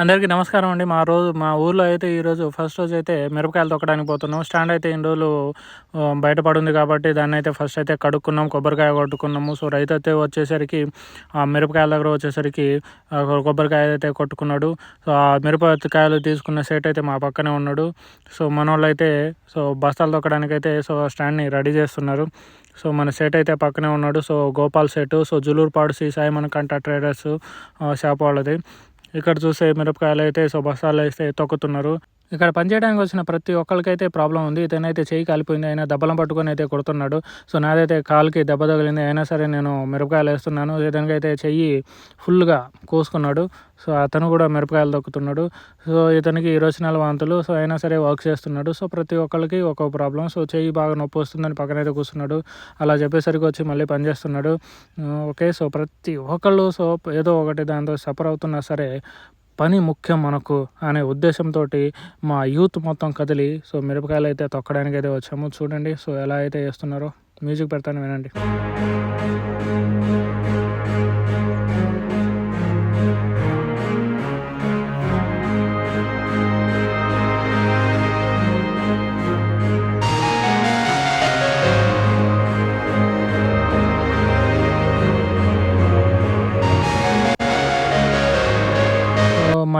అందరికీ నమస్కారం అండి. మా రోజు మా ఊర్లో అయితే ఈరోజు ఫస్ట్ రోజు అయితే మిరపకాయలు తొక్కడానికి పోతున్నాం. స్టాండ్ అయితే ఇన్ని రోజులు బయటపడింది కాబట్టి దాన్ని అయితే ఫస్ట్ అయితే కడుక్కున్నాం కొబ్బరికాయ కొట్టుకున్నాము. సో రైతు అయితే వచ్చేసరికి ఆ మిరపకాయల దగ్గర వచ్చేసరికి కొబ్బరికాయ అయితే కొట్టుకున్నాడు. సో ఆ మిరపకాయలు తీసుకున్న సెట్ అయితే మా పక్కనే ఉన్నాడు. సో మన అయితే సో బస్తాలు తొక్కడానికి అయితే సో స్టాండ్ని రెడీ చేస్తున్నారు. సో మన సెట్ అయితే పక్కనే ఉన్నాడు. So Gopal set so Julurupadu Sri Sai మనకంట traders shop వాళ్ళది. ఇక్కడ చూస్తే మిరపకాయలు అయితే సో బస్తాలు అయితే తొక్కుతున్నారు. ఇక్కడ పనిచేయడానికి వచ్చిన ప్రతి ఒక్కరికైతే ప్రాబ్లం ఉంది. ఇతనైతే చేయి కాలిపోయింది. అయినా దెబ్బలం పట్టుకొని అయితే కొడుతున్నాడు. సో నాదైతే కాలుకి దెబ్బ తగిలింది. అయినా సరే నేను మిరపకాయలు వేస్తున్నాను. ఇతనికైతే చెయ్యి ఫుల్గా కోసుకున్నాడు. సో అతను కూడా మిరపకాయలు దొక్కుతున్నాడు సో ఇతనికి ఇరవై నెల వాంతులు. సో అయినా సరే వర్క్ చేస్తున్నాడు. సో ప్రతి ఒక్కరికి ఒక్కో ప్రాబ్లం. సో చెయ్యి బాగా నొప్పి వస్తుందని పక్కనైతే కూర్చున్నాడు. అలా చెప్పేసరికి వచ్చి మళ్ళీ పని చేస్తున్నాడు ఓకే. సో ప్రతి ఒక్కళ్ళు సో ఏదో ఒకటి దాంతో సఫర్ అవుతున్నా సరే పని ముఖ్యం మనకు అనే ఉద్దేశంతో మా యూత్ మొత్తం కదిలి సో మిరపకాయలు అయితే తొక్కడానికి అయితే వచ్చాము. చూడండి సో ఎలా అయితే వేస్తున్నారో మ్యూజిక్ పెడతాను వినండి.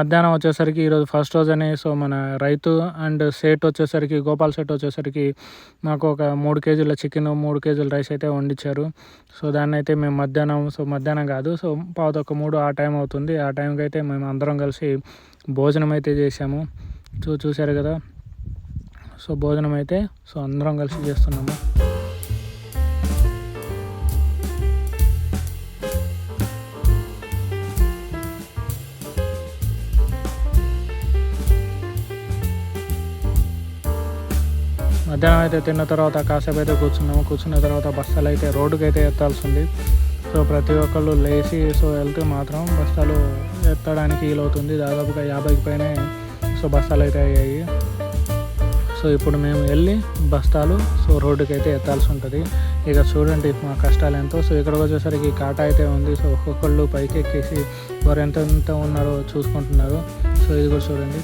మధ్యాహ్నం వచ్చేసరికి ఈరోజు ఫస్ట్ రోజు అని సో మన రైతు అండ్ సేట్ వచ్చేసరికి గోపాల్ సెట్ వచ్చేసరికి మాకు ఒక మూడు కేజీల చికెన్ మూడు కేజీల రైస్ అయితే వండించారు సో దాన్ని అయితే మేము మధ్యాహ్నం సో మధ్యాహ్నం కాదు సో పావుతొక్క మూడు ఆ టైం అవుతుంది. ఆ టైంకి అయితే మేము అందరం కలిసి భోజనం అయితే చేసాము చూ చూశారు కదా? సో భోజనం అయితే సో అందరం కలిసి చేస్తున్నాము. మధ్యాహ్నం అయితే తిన్న తర్వాత కాసేపు అయితే కూర్చున్నాము. కూర్చున్న తర్వాత బస్తాలు అయితే రోడ్డుకి అయితే ఎత్తాల్సి ఉంది సో ప్రతి ఒక్కళ్ళు లేచి సో వెళ్తే మాత్రం బస్తాలు ఎత్తడానికి వీలవుతుంది. దాదాపుగా యాభైకి పైనే సో బస్తాలు అయితే అయ్యాయి. సో ఇప్పుడు మేము వెళ్ళి బస్తాలు సో రోడ్డుకి అయితే ఎత్తాల్సి ఉంటుంది. ఇక చూడండి మా కష్టాలు ఎంతో. సో ఇక్కడికి వచ్చేసరికి కాటా అయితే ఉంది. సో ఒక్కొక్కళ్ళు పైకి ఎక్కేసి వారు ఎంత ఎంత ఉన్నారో చూసుకుంటున్నారు. సో ఇది కూడా చూడండి.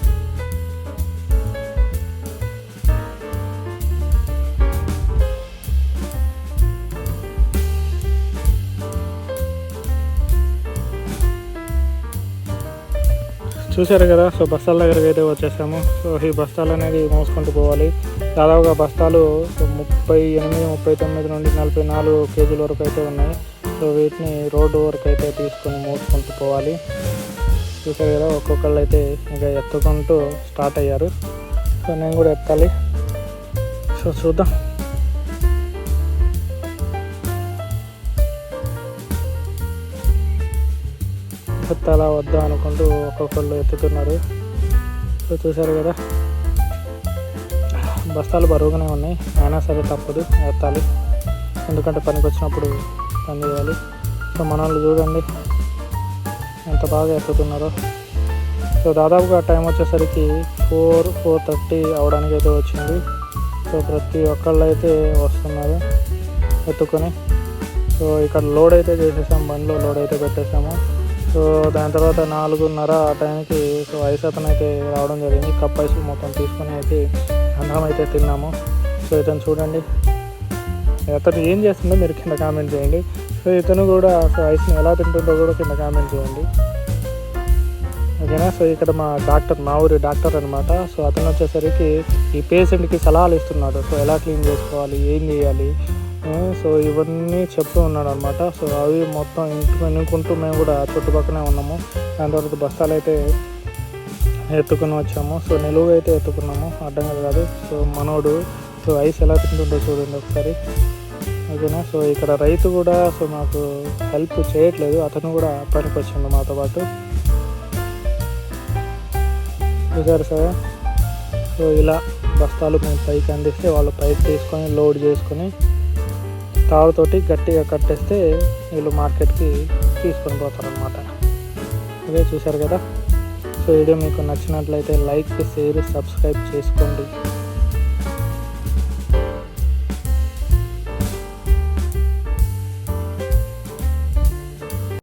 చూశారు కదా సో బస్తాల దగ్గరకు అయితే వచ్చేసాము. సో ఈ బస్తాలు అనేది మోసుకుంటూ పోవాలి. దాదాపుగా బస్తాలు ముప్పై ఎనిమిది ముప్పై తొమ్మిది నుండి నలభై నాలుగు కేజీల వరకు అయితే ఉన్నాయి. సో వీటిని రోడ్డు వరకు అయితే తీసుకొని మోసుకుంటూ పోవాలి. చూశారు కదా ఒక్కొక్కళ్ళు అయితే ఇంకా ఎత్తుకుంటూ స్టార్ట్ అయ్యారు. సో నేను కూడా ఎత్తాలి. సో చూద్దాం. ఎత్తాలా వద్దా అనుకుంటూ ఒక్కొక్కళ్ళు ఎత్తుతున్నారు. సో చూశారు కదా బస్తాలు బరువుగానే ఉన్నాయి. అయినా సరే తప్పదు ఎత్తాలి. ఎందుకంటే పనికి వచ్చినప్పుడు పని చేయాలి. సో మన వాళ్ళు చూడండి ఎంత బాగా ఎత్తుతున్నారో. సో దాదాపుగా టైం వచ్చేసరికి ఫోర్ ఫోర్ థర్టీ అవడానికి అయితే వచ్చింది. సో ప్రతి ఒక్కళ్ళు అయితే వస్తున్నారు ఎత్తుకొని. సో ఇక్కడ లోడ్ అయితే చేసేసాం బండిలో లోడ్ అయితే పెట్టేసాము. సో దాని తర్వాత నాలుగున్నర ఆ టైంకి సో ఐస్ అతను అయితే రావడం జరిగింది. కప్ ఐస్ మొత్తం తీసుకొని అయితే అన్నం అయితే తిన్నాము. సో ఇతను చూడండి. అతను ఏం చేస్తుందో మీరు కింద కామెంట్ చేయండి. సో ఇతను కూడా సో ఐస్ని ఎలా తింటుందో కూడా కింద కామెంట్ చేయండి. ఓకేనా? సో ఇక్కడ మా డాక్టర్ మా ఊరి డాక్టర్ అనమాట సో అతను వచ్చేసరికి ఈ పేషెంట్కి సలహాలు ఇస్తున్నాడు. సో ఎలా క్లీన్ చేసుకోవాలి? ఏం చేయాలి? సో ఇవన్నీ చెప్తూ ఉన్నాడు అనమాట సో అవి మొత్తం ఇంటి ఎన్నుకుంటూ మేము కూడా చుట్టుపక్కనే ఉన్నాము. దాని తర్వాత బస్తాలు అయితే ఎత్తుకుని వచ్చాము. సో నిలువు అయితే ఎత్తుకున్నాము. అడ్డంగా కాదు. సో మనోడు సో ఐస్ ఎలా తింటుందో చూడండి ఒకసారి. ఓకేనా? సో ఇక్కడ రైతు కూడా సో మాకు హెల్ప్ చేయట్లేదు. అతను కూడా పనికి వచ్చిండు మాతో పాటు. చూసారు సార్? సో ఇలా బస్తాలు మేము పైకి అందిస్తే వాళ్ళు పైకి తీసుకొని లోడ్ చేసుకొని తాడుతోటి గట్టిగా కట్టేస్తే వీళ్ళు మార్కెట్కి తీసుకొని పోతారనమాట అదే చూశారు కదా? సో వీడియో మీకు నచ్చినట్లయితే లైక్ షేర్ సబ్స్క్రైబ్ చేసుకోండి.